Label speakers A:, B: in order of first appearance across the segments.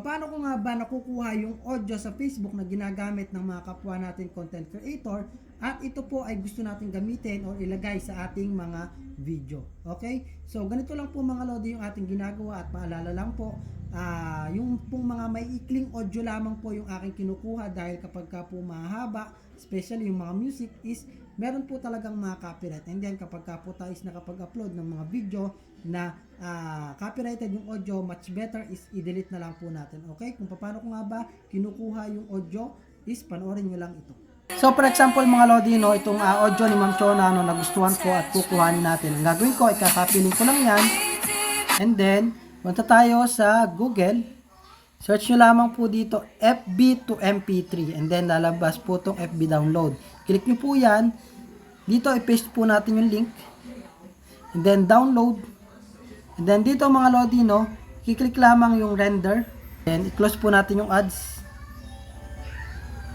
A: paano ko nga ba nakukuha yung audio sa Facebook na ginagamit ng mga kapwa natin content creator at ito po ay gusto natin gamitin or ilagay sa ating mga video. Okay? So, ganito lang po mga Lodi yung ating ginagawa at paalala lang po, ah yung pong mga may ikling audio lamang po yung aking kinukuha dahil kapag ka po mahaba, especially yung mga music is meron po talagang mga copyright. And then kapag ka po tayo is nakapag-upload ng mga video na ah, copyrighted yung audio, much better is i-delete na lang po natin. Okay? Kung paano ko nga ba kinukuha yung audio is panoorin nyo lang ito. So for example mga Lodi, no, itong ah, audio ni Ma'am Chona no, nagustuhan ko at kukuhanin natin. Ang gagawin ko, ikakapilin ko lang yan. And then, punta tayo sa Google. Search nyo lamang po dito FB to MP3 and then lalabas po itong FB download. Click nyo po yan. Dito i-paste po natin yung link. And then download. And then dito mga Lodi, no, kiklik lamang yung render. Then i-close po natin yung ads.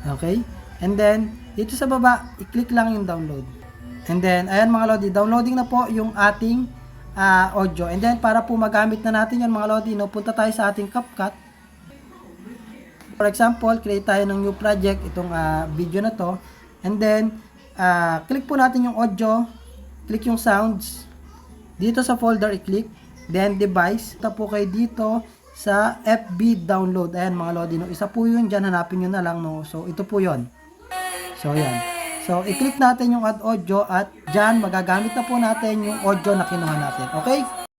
A: Okay? And then dito sa baba, i-click lang yung download. And then ayan mga Lodi, downloading na po yung ating ah, audio. And then para po magamit na natin yan mga Lodi, no, punta tayo sa ating CapCut. For example, create tayo ng new project, itong ah, video na to. And then, ah, click po natin yung audio, click yung sounds. Dito sa folder, i-click. Then, device. Ito po kayo dito sa FB download. Ayan mga Lodi, no? isa po yun dyan, hanapin nyo na lang. No? So, ito po yon So, yan. So, i-click natin yung add audio at dyan, magagamit na po natin yung audio na kinuha natin. Okay?